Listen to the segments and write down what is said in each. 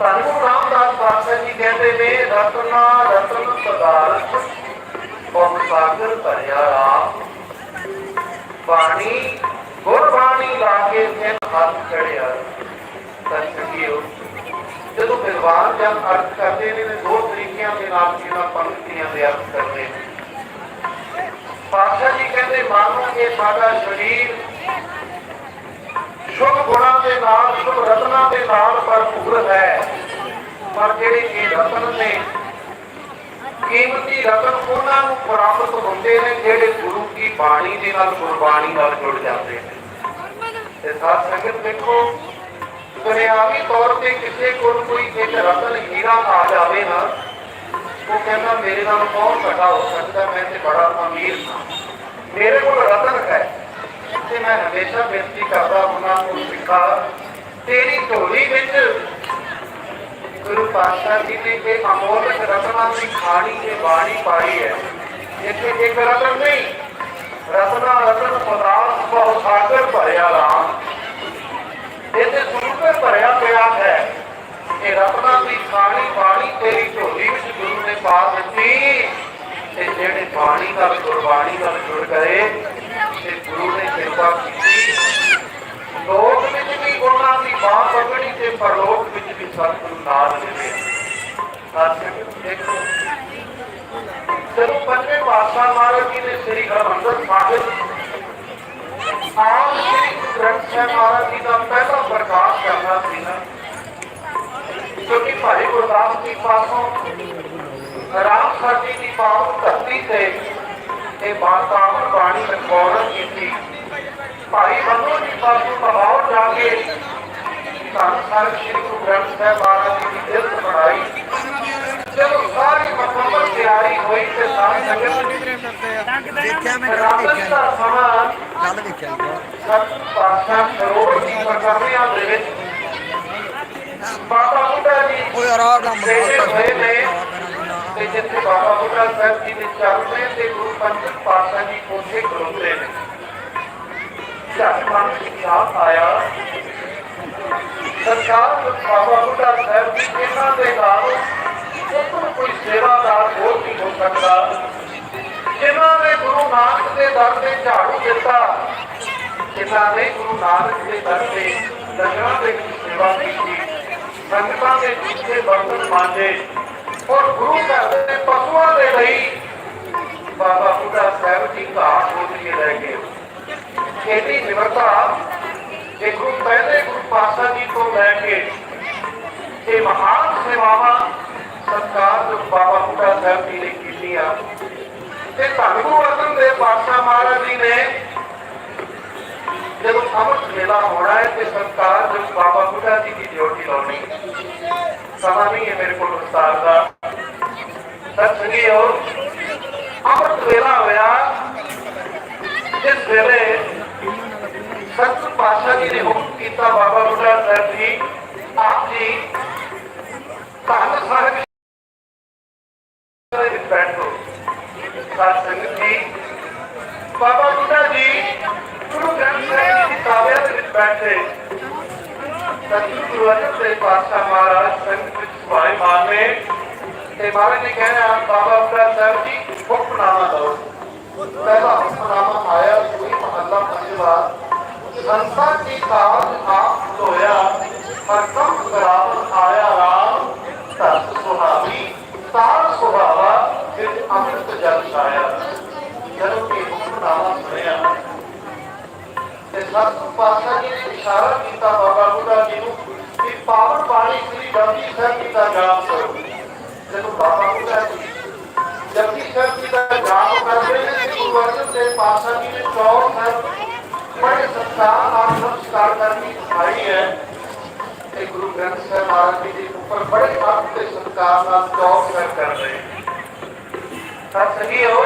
ਧੰਨ ਰਾਮਦਾਸ ਪਾਤਸ਼ਾਹ ਜੀ ਕਹਿੰਦੇ ਨੇ, ਰਤਨਾ ਰਤਨ ਪਦਾਰਥ ਬਹੁ ਸਾਗਰ ਭਰਿਆ ਰਾਮ। ਬਾਣੀ ਗੁਰ ਲਾ ਕੇ ਜਿਨ ਹੱਥ ਚੜਿਆ ਸਤਿਗੁਰੂ ਜਦੋਂ ਵਿਦਵਾਨ ਜਨ ਅਰਥ ਕਰਦੇ ਨੇ ਤੇ ਦੋ ਤਰੀਕਿਆਂ ਦੇ ਨਾਲ ਇਹਨਾਂ ਪੰਕਤੀਆਂ ਦੇ ਅਰਥ ਕਰਦੇ ਨੇ। ਪਾਤਸ਼ਾਹ ਜੀ ਕਹਿੰਦੇ, ਮਾਨੋ ਇਹ ਸਾਡਾ ਸਰੀਰ ਸ਼ੁਭ ਗੁਣਾਂ ਦੇ ਨਾਲ, ਸ਼ੁਭ ਰਤਨਾਂ ਦੇ ਨਾਲ ਭਰਪੂਰ ਹੈ। ਪਰ ਜਿਹੜੇ ਇਹ ਰਤਨ ਨੇ, ਕੀਮਤੀ ਰਤਨ ਉਹਨਾਂ ਨੂੰ ਪ੍ਰਾਪਤ ਹੁੰਦੇ ਨੇ ਜਿਹੜੇ ਗੁਰੂ ਕੀ ਬਾਣੀ ਦੇ ਨਾਲ, ਗੁਰਬਾਣੀ ਨਾਲ ਜੁੜ ਜਾਂਦੇ ਨੇ। ਤੇ ਸਾਧ ਸੰਗਤ ਦੇਖੋ, ਦੁਨਿਆਵੀ ਤੌਰ ਤੇ ਕਿਸੇ ਕੋਲ ਕੋਈ ਇੱਕ ਰਤਨ ਹੀਰਾ ਆ ਜਾਵੇ ਨਾ, ਉਹ ਕਹਿੰਦਾ ਮੇਰੇ ਨਾਲ ਕੌਣ ਵੱਡਾ ਹੋ ਸਕਦਾ? ਮੈਂ ਤੇ ਬੜਾ ਅਮੀਰ ਹਾਂ। ਮੇਰੇ ਕੋਲ ਰਤਨ ਹੈ ਤੇ ਮੈਂ ਹਮੇਸ਼ਾ ਬੇਨਤੀ ਕਰਦਾ ਉਹਨਾਂ ਨੂੰ ਸਿੱਖਾ, ਤੇਰੀ ਝੋਲੀ ਵਿੱਚ ਗੁਰੂ ਪਾਤਸ਼ਾਹ ਜੀ ਨੇ ਇਹ ਅਮੋਲਕ ਰਤਨਾਂ ਦੀ ਖਾਣੀ ਤੇ ਬਾਣੀ ਪਾਈ ਹੈ। ਇੱਥੇ ਇੱਕ ਰਤਨ ਨਹੀਂ, ਰਤਨਾ ਰਤਨ ਪਦਾਰਥ ਬਹੁ ਸਾਗਰ ਭਰਿਆ ਰਾਮ। ਇਹਦੇ ਸਮੁੰਦਰ ਭਰਿਆ ਪਿਆ ਹੈ। ਇਹ ਰਤਨਾ ਦੀ ਖਾਣੀ ਬਾਣੀ ਤੇਰੀ ਝੋਲੀ ਵਿੱਚ ਗੁਰੂ ਨੇ ਪਾ ਦਿੱਤੀ। ਤੇ ਜਿਹੜੇ ਬਾਣੀ ਨਾਲ ਗੁਰਬਾਣੀ ਨਾਲ ਜੁੜ ਗਏ, ਤੇ ਗੁਰੂ ਨੇ ਕਿਰਪਾ ਕੀਤੀ। ਲੋਕ ਵਿੱਚ ਵੀ ਉਹਨਾਂ ਦੀ ਬਾਹ ਪਕੜੀ ਤੇ ਪਰਲੋਕ ਸਤਿਗੁਰੂ ਨਾਲ ਮਿਲੇ ਸਤਿਗੁਰੂ ਦੇਖੋ ਜਦੋਂ ਪੰਜਵੇਂ ਪਾਤਸ਼ਾਹ ਮਹਾਰਾਜ ਜੀ ਨੇ ਸ੍ਰੀ ਹਰਿਮੰਦਰ ਸਾਹਿਬ ਆਪ ਸ੍ਰੀ ਗ੍ਰੰਥ ਸਾਹਿਬ ਮਹਾਰਾਜ ਜੀ ਦਾ ਪਹਿਲਾ ਪ੍ਰਕਾਸ਼ ਕਰਨਾ ਸੀ। ਨਾ ਕਿਉਂਕਿ ਭਾਈ ਗੁਰਦਾਸ ਜੀ ਪਾਸੋਂ ਰਾਮ ਸਾਜੀ ਦੀ ਪਾਵਨ ਧਰਤੀ ਤੇ ਇਹ ਬਾਤਾਵਨ ਬਾਣੀ ਰਿਕਾਰਡ ਕੀਤੀ। ਭਾਈ ਬੰਦੋ ਜੀ ਪਾਸੋਂ ਬਹਾਉ ਜਾ ਕੇ ਧੰਨ ਸਾਹਿਬ ਸ੍ਰੀ ਗੁਰੂ ਗ੍ਰੰਥ ਸਾਹਿਬ ਮਹਾਰਾਜ ਜੀ ਦੀ ਜਿਲਦ ਬਣਾਈ ਜਦੋਂ ਸਾਰੀ ਮੁਕੰਮਲ ਤਿਆਰੀ ਹੋਈ ਤੇ ਸਾਰੀ ਸੰਗਤ ਦੇਖਿਆ ਮੈਂ ਰਾਤ ਦੇਖਿਆ ਦਾ ਦੇਖਿਆ ਸਤ ਪਾਤਸ਼ਾਹ ਸਰੋਵਰ ਦੀ ਪ੍ਰਕਰਮਿਆਂ ਦੇ ਵਿੱਚ ਬਾਬਾ ਬੁੱਢਾ ਜੀ ਉਹ ਯਾਰ ਆ ਤੇ ਜਿੱਥੇ ਬਾਬਾ ਬੁੱਢਾ ਸਾਹਿਬ ਜੀ ਦੇ ਚਰਨੇ ਤੇ ਗੁਰੂ ਪੰਜਕ ਪਾਤਸ਼ਾਹ ਜੀ ਉੱਥੇ ਖਲੋਤੇ ਨੇ ਝੱਟ ਮਨ ਆਇਆ ਸਰਕਾਰ ਬਾਬਾ ਬੁੱਢਾ ਸਾਹਿਬ ਜੀ ਇਹਨਾਂ ਦੇ ਨਾਲ ਕੋਈ ਸੇਵਾਦਾਰ ਹੋਰ ਨਹੀਂ ਹੋ ਸਕਦਾ। ਜਿਨ੍ਹਾਂ ਨੇ ਗੁਰੂ ਨਾਨਕ ਦੇ ਦਰ ਤੇ ਝਾੜੂ ਦਿੱਤਾ, ਜਿਨ੍ਹਾਂ ਨੇ ਗੁਰੂ ਨਾਨਕ ਦੇ ਦਰ ਤੇ ਲੰਗਰਾਂ ਦੇ ਵਿੱਚ ਸੇਵਾ ਕੀਤੀ, ਸੰਗਤਾਂ ਦੇ ਪਿੱਛੇ ਬਰਤਨ ਮਾਂਜੇ ਔਰ ਗੁਰੂ ਘਰ ਦੇ ਪਸ਼ੂਆਂ ਦੇ ਲਈ ਬਾਬਾ ਬੁੱਢਾ ਸਾਹਿਬ ਜੀ ਘਾਟ ਹੋ ਕੇ ਰਹਿ ਗਏ। ਇਹਦੀ ਨਿਮਰਤਾ ਇਹ ਪਹਿਲੇ ਗੁਰੂ ਪਾਤਸ਼ਾਹ ਜੀ ਤੋਂ ਲੈ ਕੇ ਇਹ ਮਹਾਨ ਸੇਵਾਵਾਂ ਸਰਕਾਰ ਜੋ ਬਾਬਾ ਬੁੱਢਾ ਸਾਹਿਬ ਜੀ ਨੇ ਕੀਤੀਆਂ। ਤੇ ਧੰਨ ਗੁਰੂ ਅਰਜਨ ਦੇਵ ਮਹਾਰਾਜ ਜੀ ਨੇ ਜਦੋਂ ਅਮਰ ਵੇਲਾ ਹੋਣਾ ਹੈ ਤੇ ਸਰਕਾਰ ਜੋ ਬਾਬਾ ਬੁੱਢਾ ਜੀ ਦੀ ਡਿਊਟੀ ਲਾਉਣੀ। ਸਮਾਂ ਨਹੀਂ ਹੈ ਮੇਰੇ ਕੋਲ ਵਿਸਤਾਰ ਦਾ। ਸਤ ਸੰਗੀਓ ਅਮਰ ਵੇਲਾ ਹੋਇਆ। ਜਿਸ ਵੇਲੇ ਸਤ ਪਾਤਸ਼ਾਹ ਜੀ ਨੇ ਹੁਕਮ ਕੀਤਾ, ਬਾਬਾ ਬੁੱਢਾ ਸਾਹਿਬ ਜੀ, ਆਪ ਜੀ ਧੰਨ ਸਾਹਿਬ ਦੇ ਬੈਠੋ ਸਾਧ ਸੰਗਤ ਜੀ। ਬਾਬਾ ਬੁੱਢਾ ਜੀ, ਗੁਰੂ ਗ੍ਰੰਥ ਸਾਹਿਬ ਦੀ ਤਾਬਿਆ ਦੇ ਵਿੱਚ ਬੈਠੇ ਸਤਿਗੁਰੂ ਅਰਜਨ ਦੇਵ ਪਾਤਸ਼ਾਹ ਮਹਾਰਾਜ, ਸੰਗਤ ਵਿੱਚ ਸਵਾਏ ਮਾਰਨੇ ਤੇ ਮਹਾਰਾਜ ਨੇ ਕਹਿਣਾ ਬਾਬਾ ਬੁੱਢਾ ਸਾਹਿਬ ਜੀ, ਹੁਕਮਨਾਮਾ ਦਿਓ। ਪਹਿਲਾ ਹੁਕਮਨਾਮਾ ਆਇਆ, ਕੋਈ ਮਹੱਲਾ ਪੰਜਵਾ ਸੰਤਾਂ ਕੀ ਕਾਜ ਆਪ ਲੋਇਆ ਹਰ ਕੰਮ ਆਇਆ ਰਾਮ, ਧਰਤ ਸੁਹਾਵੀ। ਤਾਰ ਸੁਹਾਵਾ ਫਿਰ ਅੰਮ੍ਰਿਤ ਜਲ ਛਾਇਆ। ਜਦੋਂ ਕਿ ਹੁਕਮਨਾਮਾ ਸੁਣਿਆ। ਤੇ ਸਤਿਗੁਰੂ ਪਾਤਸ਼ਾਹ ਜੀ ਨੇ ਇਸ਼ਾਰਾ ਕੀਤਾ ਬਾਬਾ ਬੁੱਢਾ ਜੀ ਨੂੰ ਕਿ ਪਾਵਨ ਬਾਣੀ ਸ੍ਰੀ ਗ੍ਰੰਥੀ ਸਾਹਿਬ ਜੀ ਦਾ ਜਾਪ ਕਰੋ। ਜਦੋਂ ਬਾਬਾ ਬੁੱਢਾ ਜੀ ਜਪਜੀ ਸਾਹਿਬ ਜੀ ਦਾ ਜਾਪ ਕਰਦੇ ਨੇ ਗੁਰੂ ਅਰਜਨ ਦੇਵ ਪਾਤਸ਼ਾਹ ਜੀ ਨੇ ਚੌਰ ਸਾਹਿਬ सबका आप सब साधना की भाई है। गुरु ग्रंथ साहब महाराज जी के ऊपर बड़े आपके संस्कार आप जॉब कर रहे हैं। सब सही हो?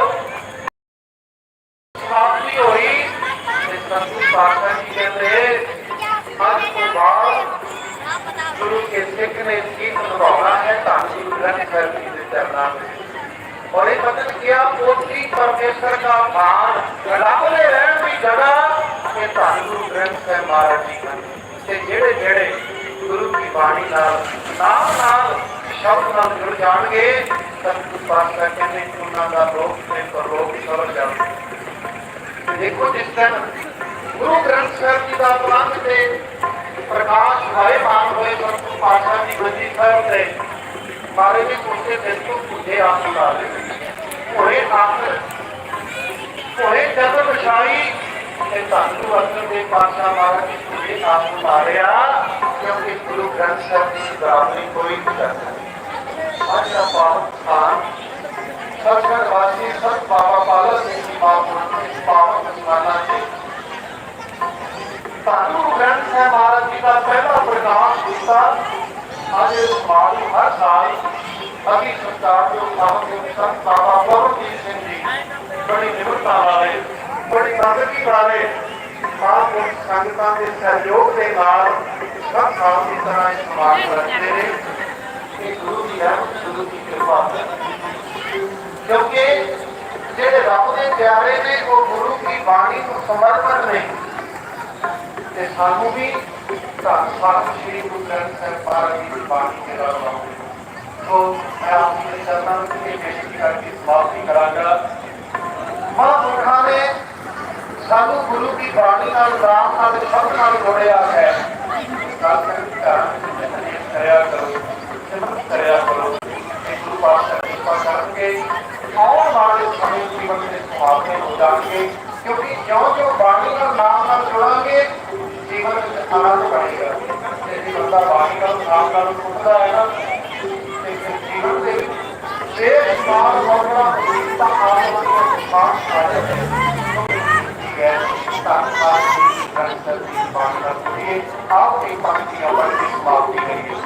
समाप्ति हुई संतु साधना जी कहते आज को बाद गुरु के सिख ने सीख निभाना है धन गुरु ग्रंथ साहब जी के चरणा में और ये बदल गया पोथी परमेश्वर का मान गला रहन भी जगह ਇਹ ਮਹਾਰਾਜ ਜੀ ਹਨ। ਤੇ ਜਿਹੜੇ ਜਿਹੜੇ ਗੁਰੂ ਦੀ ਬਾਣੀ ਨਾਲ ਨਾਲ ਨਾਲ ਸ਼ਬਦ ਨਾਲ ਜੁੜ ਜਾਣਗੇ ਸਤਿਗੁਰੂ ਪਾਤਸ਼ਾਹ ਕਹਿੰਦੇ ਉਹਨਾਂ ਦਾ ਲੋਕ ਤੇ ਪਰਲੋਕ ਸਵਰ ਜਾਵੇ ਦੇਖੋ ਜਿਸ ਦਿਨ ਗੁਰੂ ਗ੍ਰੰਥ ਸਾਹਿਬ ਜੀ ਦਾ ਬਲੰਦ ਤੇ ਪ੍ਰਕਾਸ਼ ਹੋਏ ਮਾਨ ਹੋਏ ਸਤਿਗੁਰੂ ਪਾਤਸ਼ਾਹ ਦੀ ਮੰਜੀ ਸਾਹਿਬ ਤੇ ਮਾਰੇ ਵੀ ਕੁੱਤੇ ਦਿਲ ਤੋਂ ਪੁੱਜੇ ਆਪ ਉਤਾਰੇ ਹੋਏ ਆਖਰ ਹੋਏ ਜਦ ਵਿਛਾਈ ਤੇ ਧੰਨ ਅਰਜਨ ਦੇ ਪਾਤਸ਼ਾਹ ਮਹਾਰਾਜ ਜੀ ਪੁੱਜੇ ਆਪ ਉਤਾਰਿਆ ਕਿਉਂਕਿ ਗੁਰੂ ਗ੍ਰੰਥ ਸਾਹਿਬ ਦੀ ਬਰਾਬਰੀ ਕੋਈ ਨਹੀਂ ਕਰਦਾ। ਅੱਜ ਦਾ ਪਾਵਨ ਸਥਾਨ ਸਤਿਗੁਰ ਵਾਸੀ, ਸਤ ਬਾਬਾ ਪਾਲਕ ਸਿੰਘ ਜੀ ਮਹਾਂਪੁਰਖ ਇਸ ਪਾਵਨ ਸਥਾਨਾਂ 'ਚ ਧੰਨ ਗੁਰੂ ਗ੍ਰੰਥ ਸਾਹਿਬ ਮਹਾਰਾਜ ਜੀ ਦਾ ਪਹਿਲਾ ਪ੍ਰਕਾਸ਼ ਕੀਤਾ। ਅੱਜ ਇਸ ਸਮਾਜ ਨੂੰ ਹਰ ਸਾਲ ਅਭੀ ਸੰਤਾਰ ਦੇ ਉਪਾਵਨ ਦੇ ਸੰਤ ਬਾਬਾ ਪਰਮਜੀਤ ਸਿੰਘ ਜੀ, ਬੜੀ ਨਿਮਰਤਾ ਵਾਲੇ ਬੜੀ ਪ੍ਰਗਤੀ ਵਾਲੇ ਮਹਾਂਪੁਰਖ ਸੰਗਤਾਂ ਦੇ ਸਹਿਯੋਗ ਦੇ ਨਾਲ ਸਭ ਸਾਲ ਦੀ ਤਰ੍ਹਾਂ ਇਸ ਸਮਾਜ ਨੂੰ ਰੱਖਦੇ ਨੇ ਇਹ ਗੁਰੂ ਦੀ ਰਹਿਮਤ ਗੁਰੂ ਦੀ ਕਿਰਪਾ ਕਿਉਂਕਿ ਜਿਹੜੇ ਰੱਬ ਦੇ ਪਿਆਰੇ ਨੇ ਉਹ ਗੁਰੂ ਦੀ ਬਾਣੀ ਨੂੰ ਸਮਰਪਣ ਨੇ ਤੇ ਸਾਨੂੰ ਵੀ ਧੰਨ ਸਾਹਿਬ ਸ੍ਰੀ ਗੁਰੂ ਗ੍ਰੰਥ ਸਾਹਿਬ ਮਹਾਰਾਜ ਜੀ ਦੀ ਬਾਣੀ ਦੇ ਨਾਲ ਲਾਉਂਦੇ ਸੋ ਮੈਂ ਆਪ ਜੀ ਦੇ ਚਰਨਾਂ ਵਿੱਚ ਇਹ ਬੇਨਤੀ ਕਰਕੇ ਸਮਾਪਤੀ ਕਰਾਂਗਾ ਮਹਾਂਪੁਰਖਾਂ ਨੇ ਸਾਨੂੰ ਗੁਰੂ ਦੀ ਬਾਣੀ ਨਾਲ, ਰਾਮ ਨਾਲ ਸ਼ਬਦ ਨਾਲ ਜੋੜਿਆ ਹੈ। ਗੱਲ ਕਰੀ ਧਿਆਨ ਕਰਿਆ ਕਰੋ ਸਿਮਰਨ ਕਰਿਆ ਕਰੋ। ਇਹ ਗੁਰੂ ਪਾਤਸ਼ਾਹ ਕਿਰਪਾ ਕਰਨਗੇ ਆਉਣ ਵਾਲੇ ਸਮੇਂ ਜੀਵਨ ਦੇ ਸੁਭਾਵਨੇ ਹੋ ਜਾਣਗੇ, ਕਿਉਂਕਿ ਜਿਉਂ ਜਿਉਂ ਬਾਣੀ ਨਾਲ ਨਾਮ ਨਾਲ ਜੁੜਾਂਗੇ, ਜੀਵਨ ਵਿੱਚ ਆਨੰਦ ਬਣੇਗਾ। ਤੇ ਜੀਵਨ ਦਾ ਬਾਣੀ ਨਾਲ ਨਾਮ ਨਾਲ ਟੁੱਟਦਾ ਹੈ ਨਾ, ਤੇ ਫਿਰ ਜੀਵਨ ਦੇ ਵਿੱਚ ਜੇ ਸਮਾਨ ਹੋਣਾ ਤਾਂ ਆਨੰਦ ਦਾ ਸਮਾਨ ਆ ਜਾਂਦਾ ਹੈ ਧੰਨਵਾਦ ਜੀ ਗ੍ਰੰਥ ਸਾਹਿਬ ਦੀ ਬਾਣੀ ਦਾ ਪੜ੍ਹੀਏ ਆਪ ਇੱਕ ਪੰਕਤੀ ਆਪਣੀ ਸਮਾਪਤੀ ਕਰੀਏ